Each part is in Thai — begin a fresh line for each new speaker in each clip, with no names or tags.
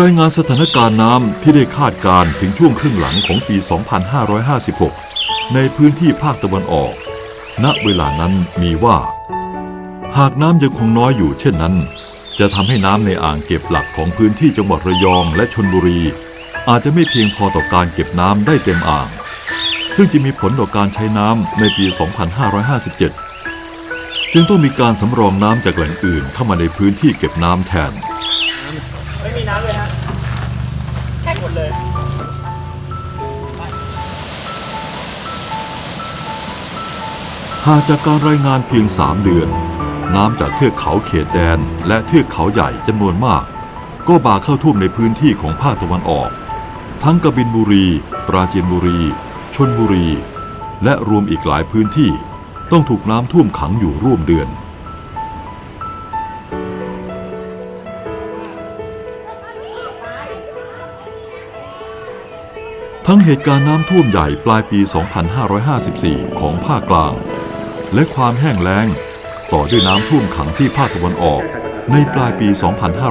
รายงานสถานการณ์น้ำที่ได้คาดการถึงช่วงครึ่งหลังของปี 2556 ในพื้นที่ภาคตะวันออก ณ เวลานั้นมีว่า หากน้ำยังคงน้อยอยู่เช่นนั้น จะทำให้น้ำในอ่างเก็บหลักของพื้นที่จังหวัดระยองและชนบุรี อาจจะไม่เพียงพอต่อการเก็บน้ำได้เต็มอ่าง ซึ่งจะมีผลต่อการใช้น้ำในปี 2557 จึงต้องมีการสำรองน้ำจากแหล่งอื่นเข้ามาในพื้นที่เก็บน้ำแทน
ไม่มีน้ำเลยฮะแค่หมดเลย
หากจากการรายงานเพียง 3 เดือน น้ำจากเทือกเขาเขตแดน และเทือกเขาใหญ่จำนวนมาก ก็บ่าเข้าท่วมในพื้นที่ของภาคตะวันออก ทั้งกบินบุรี ปราจีนบุรี ชนบุรี และรวมอีกหลายพื้นที่ ต้องถูกน้ำท่วมขังอยู่ร่วมเดือน ทั้งเหตุการณ์น้ำท่วมใหญ่ปลายปี 2554 ของภาคกลาง และความแห้งแล้ง ต่อด้วยน้ำท่วมขังที่ภาคตะวันออกในปลายปี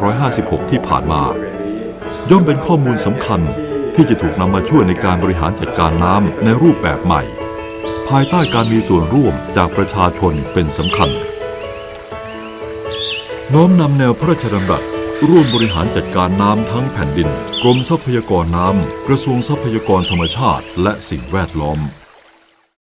2556 ที่ผ่านมา ย่อมเป็นข้อมูลสำคัญที่จะถูกนำมาช่วยในการบริหารจัดการน้ำในรูปแบบใหม่ ภายใต้การมีส่วนร่วมจากประชาชนเป็นสำคัญ น้อมนำแนวพระราชดำรัสร่วมบริหารจัดการน้ำทั้งแผ่นดิน กรมทรัพยากรน้ำ กระทรวงทรัพยากรธรรมชาติ และสิ่งแวดล้อม